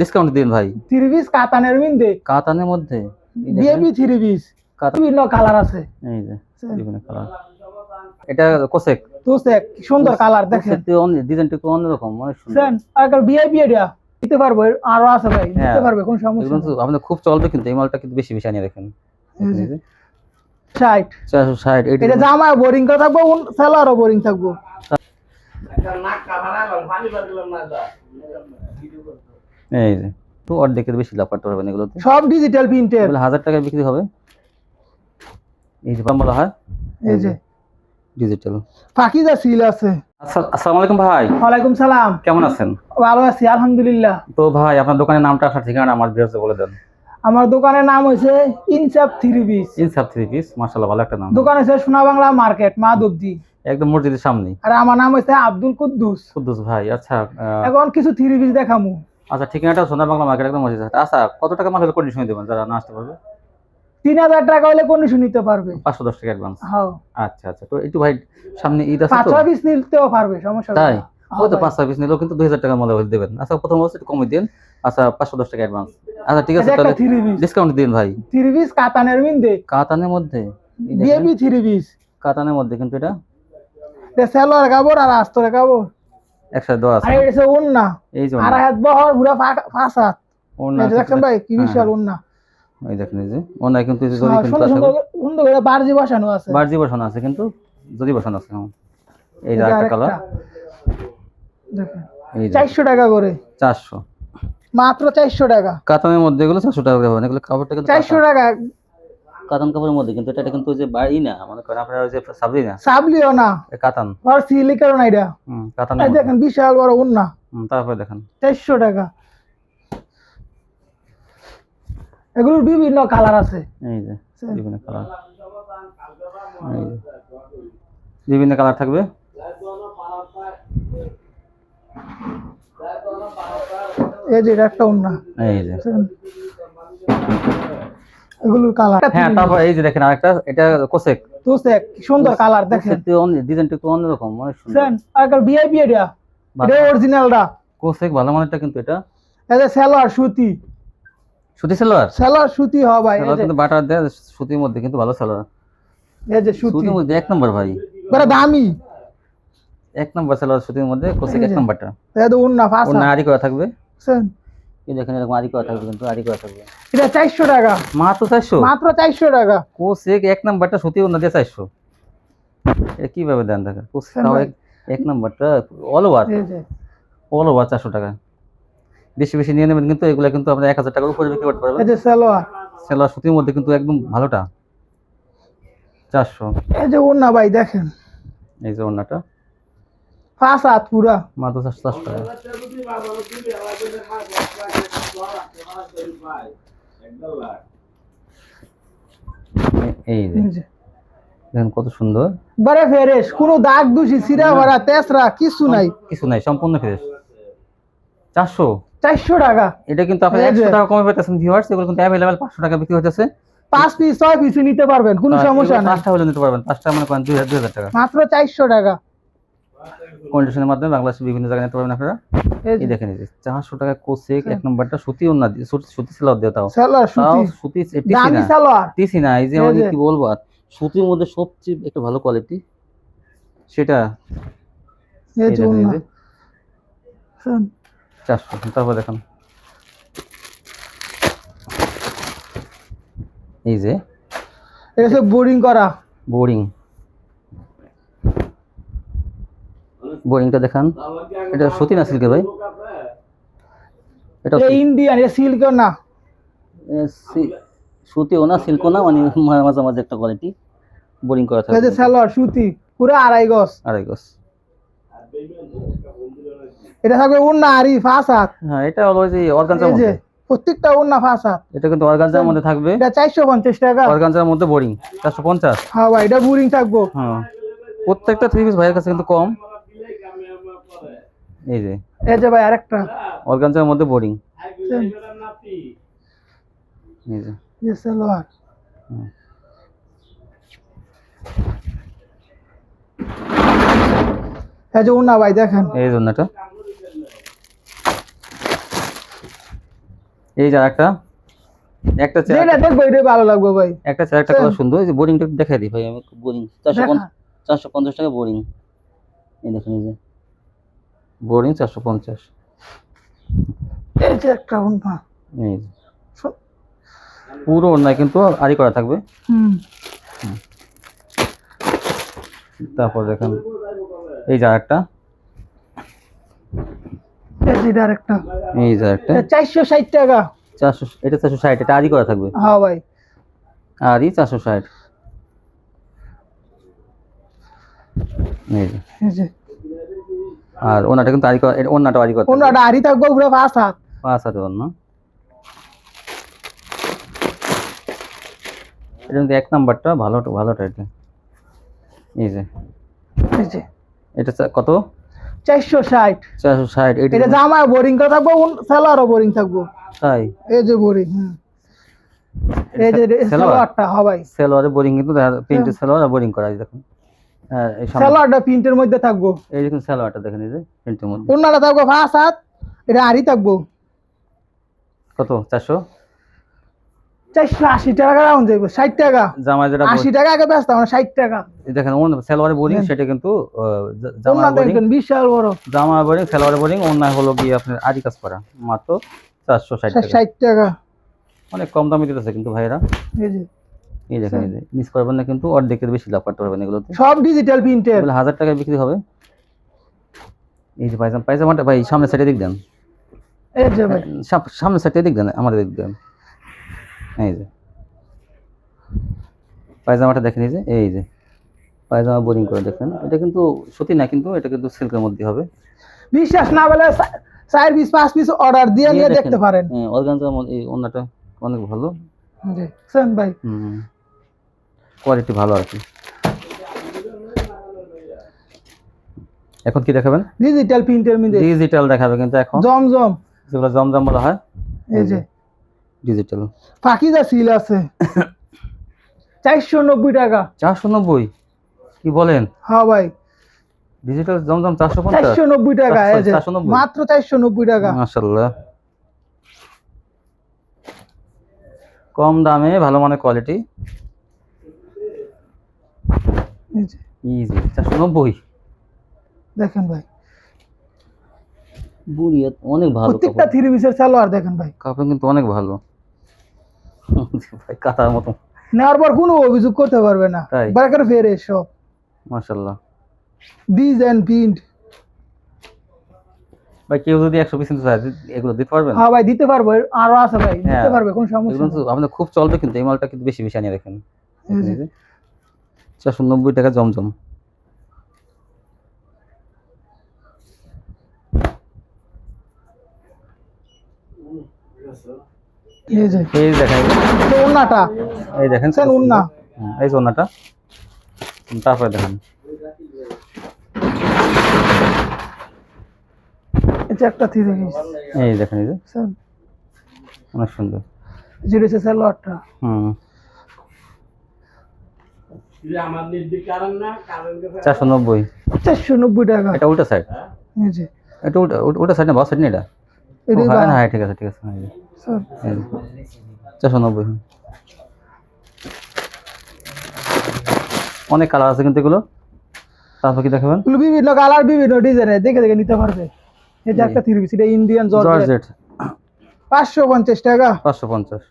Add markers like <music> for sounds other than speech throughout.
Discount দিন ভাই। Three piece কাতানের মিন্দে কাতানের মধ্যে? দেখেন, থ্রি পিস বিভিন্ন কালার আছে। এই যে বিভিন্ন কালার এটা কোসেক? তো কি সুন্দর কালার দেখেন। ডিজাইনটা একটু অন্যরকম অনেক সুন্দর। সেন আর বিআইপি এটা দিতে পারব আরও আছে ভাই দিতে হ্যাঁ। পারবে কোন সমস্যা তো আপনাদের খুব চলবে কিন্তু এই মালটা কিন্তু বেশি বেশি আনিয়ে রাখেন। এই যে। ষাট। চারশো ষাট এইটা এটা জামা বোরিং করে থাকব সেলারও বোরিং থাকব। এই যে তো অর্ধেকের বেশি লাভ করতে পারবেন এগুলোতে। সব ডিজিটাল প্রিন্টের হাজার টাকায় বিক্রি হবে। এই যে বলা হয় এই যে। ডিজিটাল পাকিজা সিল আছে। আসসালামু আলাইকুম ভাই। ওয়ালাইকুম সালাম। কেমন আছেন? ভালো আছি আলহামদুলিল্লাহ। তো ভাই আপনার দোকানের নামটা ঠিকানা আমার বিরুদ্ধে বলে দেন। আমার দোকানের নাম হয়েছে Insaf three piece Insaf three piece ভালো একটা নাম। দোকান সোনা বাংলা মার্কেট মাধবজি। একদম মসজিদের সামনে আর আমার নাম হচ্ছে আব্দুল কুদ্দুস। কুদ্দুস ভাই আচ্ছা এখন কিছু থ্রি পিস দেখামু। আচ্ছা ঠিকানাটা সোনা বাংলা মার্কেট একদম মসজিদ আচ্ছা কত টাকা মাল হলে কন্ডিশন দেবেন যারা না আসতে পারবে? তিন হাজার টাকা হলে কন্ডিশন নিতে পারবে। পাঁচশো দশ টাকা অ্যাডভান্স হ্যাঁ। আচ্ছা আচ্ছা তো একটু ভাই সামনে ঈদ আছে পাঁচ পিস নিতেও পারবে সমস্যা তাই? নেই। হ্যাঁ ওই তো। পাঁচ পিস নিলেও কিন্তু দুই হাজার টাকা মতো দেবেন। আচ্ছা প্রথম অবস্থা একটু কমে দিন। আচ্ছা পাঁচশো দশ টাকা অ্যাডভান্স আচ্ছা ঠিক আছে তাহলে থ্রি পিস ডিসকাউন্ট দিন ভাই। থ্রি পিস কাতানের মিন্দে কাতানের মধ্যে? দেখেন, থ্রি পিস কাতানের মধ্যে কিন্তু এটা। সেলোয়ার কাপড় আর আস্তরে কাপড়। একসাথে দেওয়া আছে আর এটা হচ্ছে এই যে আর হাত বহর পুরা পাঁচ হাত। ওনা দেখছেন ভাই কি বিশাল উন্না এই দেখেন এই যে ওনা কিন্তু এই জরি হ্যাঁ, কিন্তু আছে সুন্দর সুন্দর করে বারজি বসানো আছে। বারজি বসানো আছে কিন্তু জরি বসানো আছে হ্যাঁ। এই যে এই যে আরেকটা আরেকটা। কালার দেখেন। এই যে চারশো টাকা করে। চারশো। মাত্র চারশো টাকা। কাতানের মধ্যে এগুলো চারশো টাকা করে পাবেন এগুলো কাপড়টা কিন্তু চারশো টাকা। কাতান কাপড়ের মধ্যে কিন্তু এটা কিন্তু ওই যে বাড়ি না মনে করেন আপনার ওই যে সাবরি না সাবলিও না। কাতান। আর সিলিকের না এটা। হুম কাতান এই দেখেন বিশাল বড় উন উন্না তারপরে দেখেন। চারশো টাকা। এগুলোর বিভিন্ন কালার আছে। এই যে বিভিন্ন কালার। বিভিন্ন কালার থাকবে। এই যে এটা একটা উন্না এই যে? এগুলোর কালার হ্যাঁ তারপর এই যে দেখেন আরেকটা এটা কোসেক। তো কি সুন্দর কালার দেখেন। ডিজাইনটা অন্যরকম অনেক সুন্দর। ভিআইপি এটা এটা অরিজিনালটা কোসেক ভালো মানেরটা কিন্তু এটা। এই যে সেলোয়ার সুতি। সুতি সালোয়ার সেলোয়ার সুতি হ ভাই কিন্তু বাটার দেয় সুতির মধ্যে কিন্তু ভালো সালোয়ার এই যে সুতি। সুতির মধ্যে এক নম্বর ভাই। বড় দামি। এক নম্বর সালোয়ার সুতির মধ্যে কোসেক এক নম্বরটা তো উন্না ফাঁসা। না আরি করা থাকবে। দেখছেন? এই দেখেন এরকম আরি করা থাকবে কিন্তু আরি করা থাকবে। এটা চারশো টাকা। মাত্র চারশো? মাত্র চারশো টাকা। কোসেক এক নাম্বারটা সত্যি অন্য দিয়ে চারশো। এটা কীভাবে দেন স্যার তাও এক- এক নাম্বারটা অল ওভার অল ওভার চারশো টাকা। বেশি বেশি নিয়ে নেবেন কিন্তু এগুলো কিন্তু আপনার এক হাজার টাকার উপরে বিক্রি করতে এই যে সেলোয়ার। সেলার সুতির মধ্যে কিন্তু একদম ভালোটা। চারশো। এই যে উন্না ভাই দেখেন। এই যে ওনাটা পাঁচ হাত পুরা। মাত্র চারশো চারশো টাকা। এ- এই যে দেখেন কত সুন্দর। বারে ফেরেশ কোনো দাগ দুষি সিরা ভরা তেসরা কিছু নাই। কিছু নাই সম্পূর্ণ ফ্রেশ চারশো? চারশো টাকা। এটা কিন্তু আপনি। একশো টাকা কমে পেতেছেন ভিউয়ার্স এগুলো কিন্তু অ্যাভেলেবেল পাঁচশো টাকা বিক্রি হতেছে পাঁচ পিস ছয় পিস নিতে পারবেন কোনো সমস্যা নাই। পাঁচটা হলে নিতে পারবেন পাঁচটা মনে দুই হাজার দুই হাজার টাকা। মাত্র চারশো টাকা। কন্ডিশনের মাধ্যমে বাংলাদেশের বিভিন্ন জায়গায় নিতে পারবেন আপনারা। এই দেখেন এই যে চারশো টাকা কোসেক এক নম্বরটা সুতি ওনা সুতি সুতি সেলার দিয়ে তাও। তাও সুতি। টিসি না। সালোয়ার। টিসি না এই যে আমি কি বলব আর সুতির মধ্যে সবচেয়ে একটা ভালো কোয়ালিটি সেটা চারশো তারপর দেখেন। এই যে। এটা বোরিং করা। বোরিং বোরিংটা দেখান। এটা সত্যি না সিল্কে ভাই? এটা এটা ইন্ডিয়ান এটা সিল্কের না। সুতিও না সিল্কও না মানে মাঝে মাঝে একটা কোয়ালিটি বোরিং করা থাকে সালোয়ার সুতি পুরো আড়াই গজ। আড়াই গজ। এটা থাকবে উন্না আরি হাত হ্যাঁ এটা অলওয়েজ অর্গানজার মধ্যে। প্রত্যেকটা উন্না পাঁচ হাত এটা কিন্তু অর্গানজার মধ্যে থাকবে। এটা চারশো পঞ্চাশ টাকা। অর্গানজার মধ্যে বোরিং চারশো পঞ্চাশ। হ্যাঁ ভাই এটা বোরিং থাকব। হ্যাঁ। প্রত্যেকটা থ্রি পিস ভাইয়ের কাছে কিন্তু কম। এই যে। এই যে ভাই আরেকটা। অর্গানজার মধ্যে বোরিং এই যে। এই সালোয়ার। এই যে উন্না ভাই দেখেন। এই যে একটা একটা চেয়ার দেখব এটাই ভালো লাগবে ভাই। একটা চেয়ার একটা কত সুন্দর। এই যে বোরিংটা দেখাই দিই ভাই আমি বোরিং। চারশো পঞ্চাশ টাকা বোরিং এই দেখুন এই যে। বোরিং চারশো পঞ্চাশ। একটা এই পুরো অন্যায় কিন্তু আড়ি করা থাকবে। হুম। তারপর দেখেন এই যে একটা এই যে চারশো ষাট টাকা। চারশো এটা চারশো ষাট এটা আড়ি করা থাকবে। হ্যাঁ ভাই। চারশো ষাট। এই যে। আর ওনাটা কিন্তু আড়ি করা এটা অন্যটা আড়ি করা থাকবে। পুরো পাঁচ হাত পাঁচ হাতে অন্য এটা কিন্তু এক নাম্বারটা ভালো ভালোটা এটা। এই যে। এই যে। এটা কত? চারশো ষাট। চারশো ষাট এটা জামা বোরিং করা থাকব স্যালোয়ারও বোরিং থাকব। তাই? এই যে বোরিং এই যে হ্যাঁ ভাই সেলোয়ারে? বোরিং কিন্তু প্রিন্টের সেলোয়ার আর বোরিং করা দেখুন। হ্যাঁ এই স্যালোয়ারটা প্রিন্টের মধ্যে থাকব। এই দেখুন সেলোয়ারটা দেখেন এই যে প্রিন্টের মধ্যে। থাকব পাঁচ হাত এটা আড়ি থাকব। কত? চারশো? চারশো আশি টাকা রাউন্ড যাইবো ষাট টাকা। জামা যেটা আশি টাকা আগে ব্যস্ত আমরা ষাট টাকা। দেখেন সেলোয়ারে বোরিং সেটা কিন্তু জামা উন্না বিশাল বড়। জামা বোরিং সেলোয়ারে বোরিং অন্যায় হলো গিয়ে আপনার আড়ি কাজ করা মাত্র চারশো ষাট টাকা। ষাট টাকা। অনেক কম দামে দিতেছে কিন্তু ভাইরা এই যে। এই দেখেন এই মিস করবেন না কিন্তু অর্ধেকের বেশি লাভ করতে পারবেন এগুলোতে। সব ডিজিটাল প্রিন্টের হাজার টাকায় বিক্রি হবে। এই যে পায়জামা পায়জামাটা ভাই সামনে সাইডে দিক দেন। সামনে সাইডে দিক দেন আমাদের দিক দেন। এই যে। পায়জামাটা দেখেন এই যে এই যে। পায়জামা বোরিং করে দেখেন। এটা কিন্তু সত্যি না কিন্তু এটা কিন্তু সিল্কের মধ্যে হবে। বিশ্বাস না বলে চার পিস পাঁচ পিস অর্ডার দিয়ে নিয়ে দেখতে পারেন। অর্গানজার মধ্যে এই অন্যটা অনেক ভালো। ভাই। কোয়ালিটি ভালো আর কি। এখন কি দেখাবেন? ডিজিটাল প্রিন্টের মধ্যে ডিজিটাল দেখাবে কিন্তু এখন। জমজম। যেগুলো জমজম বলা হয়। এই যে। ডিজিটাল পাকিজা সিল আছে। <laughs> চারশো নব্বই টাকা। চারশো নব্বই? কি বলেন? হ্যাঁ ভাই। ডিজিটাল জমজম চারশো পঞ্চাশ? চারশো নব্বই টাকা এই যে। মাত্র চারশো নব্বই টাকা। মাশাল্লাহ কম দামে ভালো মানের কোয়ালিটি ইজি চারশো নব্বই। দেখেন ভাই। বুড়িয়া অনেক ভালো প্রত্যেকটা থ্রি পিসের সালোয়ার দেখেন ভাই। কাপড় কিন্তু অনেক ভালো। ভাই কাতার মতো। নেওয়ার পর কোনো অভিযোগ করতে পারবে না? বারাকার ফেরে সব মাশাল্লাহ ডিজাইন প্রিন্ট ভাই কেউ যদি একশো পিস চায় এগুলো দিতে পারবেন? হ্যাঁ ভাই দিতে পারব। আরও আছে ভাই দিতে হ্যাঁ। পারবে কোনো সমস্যা আপনার খুব চলবে কিন্তু এই মালটা কিন্তু বেশি বেশি আনিয়ে রাখেন চারশো নব্বই টাকা জমজম। এই দেখেন। স্যার উন্না এই যে ওনাটা তারপরে দেখেন। এটা একটা থ্রি এই দেখেন এই যে। স্যার। অনেক সুন্দর। হুম। চারশো নব্বই। চারশো নব্বই টাকা এটা উল্টা সাইড এটা উল্টা উল্টা- উল্টা সাইড না বাস সাইড না এটা? হ্যাঁ হ্যাঁ ঠিক আছে ঠিক আছে হ্যাঁ, এই যে, স্যার। এই যে। চারশো নব্বই অনেক কালার আছে কিন্তু এগুলো। তারপর কি দেখাবেন? বিভিন্ন কালার বিভিন্ন ডিজাইনের দেখে দেখে নিতে পারবে। এটা একটা থ্রি পিস এটা ইন্ডিয়ান জর্জেট পাঁচশো পঞ্চাশ টাকা। পাঁচশো পঞ্চাশ।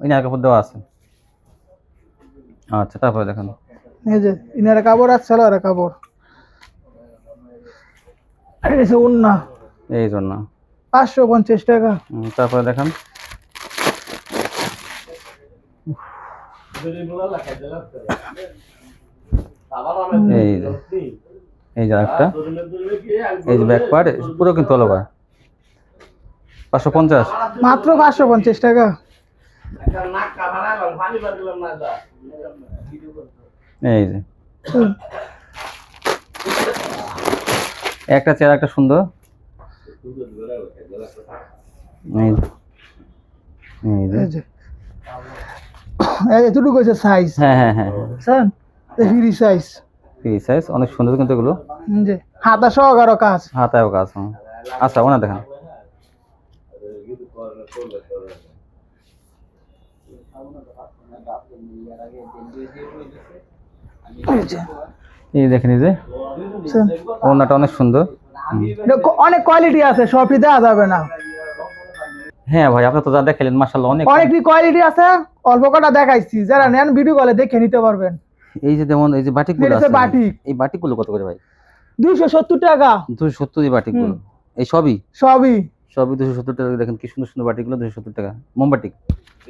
এই না কাপড় দেওয়া আছে। আচ্ছা তারপরে দেখেন। এই যে ইনারা কাপড় আর সালোয়ারের কাপড়। আর এটা হচ্ছে উন্না। এই জন্য পাঁচশো পঞ্চাশ টাকা। তারপরে দেখেন। এই যে এই যে একটা এই যে ব্যাক পার্ট পুরো কিন্তু অল ওভার পাঁচশো পঞ্চাশ। মাত্র পাঁচশো পঞ্চাশ টাকা। এই যে। একটা চেয়ার একটা সুন্দর। এতটুকু হচ্ছে সাইজ হ্যাঁ হ্যাঁ হ্যাঁ sir free size free size অনেক সুন্দর কিন্তু এগুলো। যে হাতা সহকারও কাজ। হাতায়ও কাজ হুম। আচ্ছা ওনা দেখেন। এই দেখেন এই যে। বুঝছেন? ওড়নাটা অনেক সুন্দর। অনেক কোয়ালিটি আছে সবই দেওয়া যাবে না। হ্যাঁ ভাই আপনি তো যা দেখালেন মাসাল্লাহ অনেক অনেকটি কোয়ালিটি আছে অল্প কটা দেখাইছি যারা নেন ভিডিও কলে দেখে নিতে পারবেন। এই যে যেমন এই যে বাটিকগুলো আছে বাটিক। এই বাটিকগুলো কত করে ভাই? দুইশো সত্তর টাকা। দুশো সত্তর এই বাটিকগুলো। এই সবই? সবই। সবই দুশো সত্তর টাকা দেখেন কি সুন্দর সুন্দর বাটিগুলো দুশো সত্তর টাকা। মোমবাটি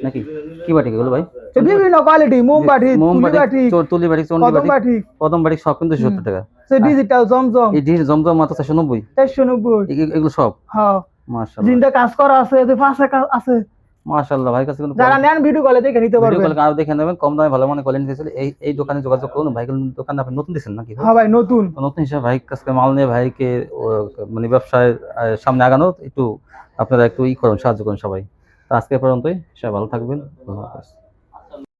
নাকি? কি বাটি এগুলো ভাই? বিভিন্ন কোয়ালিটি মোমবাটি মোমবাটি তুলি বাটি চন্ডি বাটি প্রথম বাটি সব কিন্তু দুশো সত্তর টাকা। সে ডিজিটাল জমজম। এই ডিজিটাল জমজম মাত্র চারশো নব্বই। চারশো নব্বই। এগুলো সব? হ্যাঁ। মাশাআল্লাহ। জিনটা কাজ করা আছে এতে পাশে কাজ আছে। মাশাল্লাহ ভাই কাছে কিন্তু যারা নেন ভিডিও কলে দেখে নিতে ভিডিও কলে আর দেখে নেবেন কম দামে ভালো মানে দিয়েছিল। এই এই দোকানে যোগাযোগ করুন ভাই দোকানে আপনি নতুন দিচ্ছেন নাকি? হ্যাঁ ভাই নতুন। নতুন হিসাবে ভাই কাছে মাল নিয়ে ভাইকে মানে ব্যবসায় সামনে আগানো একটু আপনারা একটু ই করুন সাহায্য করুন সবাই। তো আজকে পর্যন্তই সবাই ভালো থাকবেন আল্লাহ হাফেজ।